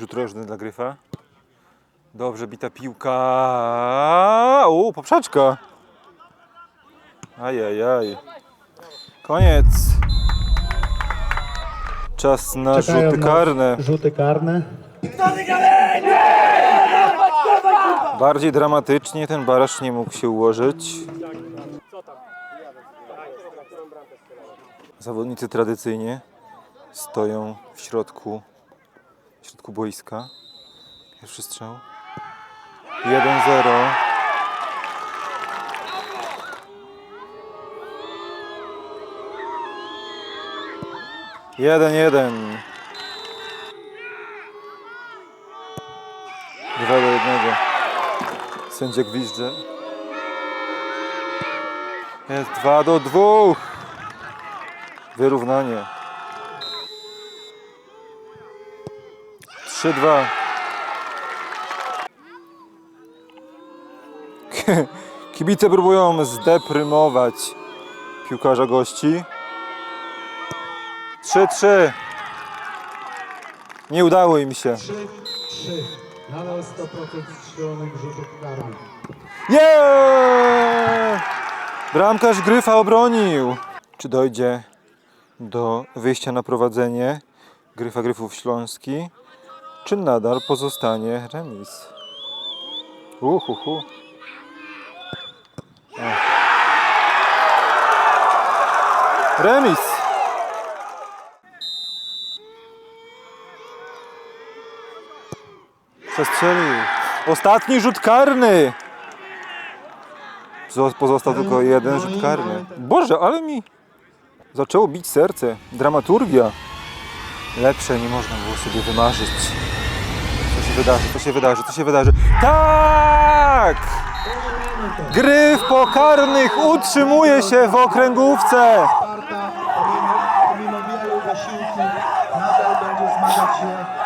Rzut rożny dla Gryfa. Dobrze bita piłka. U, poprzeczka. Ajajaj. Koniec. Czas na Czekają rzuty nas karne. Rzuty karne. Bardziej dramatycznie ten baraż nie mógł się ułożyć. Zawodnicy tradycyjnie stoją w środku, w środku boiska. Pierwszy strzał. 1-0. Jeden, jeden. Dwa do jednego. Sędzia gwizdże. Jest dwa do dwóch. Wyrównanie. Trzy, dwa. Kibice próbują zdeprymować piłkarza gości. 3-3. Nie udało im się. 3, 3. Nadal 100% strzelonych rzutów karnych. Yeah! Bramkarz Gryfa obronił. Czy dojdzie do wyjścia na prowadzenie Gryfa Gryfów Śląski, czy nadal pozostanie remis? Uhuhu. Remis. Przestrzelił. Ostatni rzut karny. Zo- Pozostał tylko jeden rzut karny. Boże, ale mi zaczęło bić serce. Dramaturgia. Lepsze nie można było sobie wymarzyć. Co się wydarzy, co się wydarzy, co się wydarzy. Tak! Gryf pokarnych utrzymuje się w okręgówce. Pomimo, wielu wysiłków, nadal będzie zmagać się w.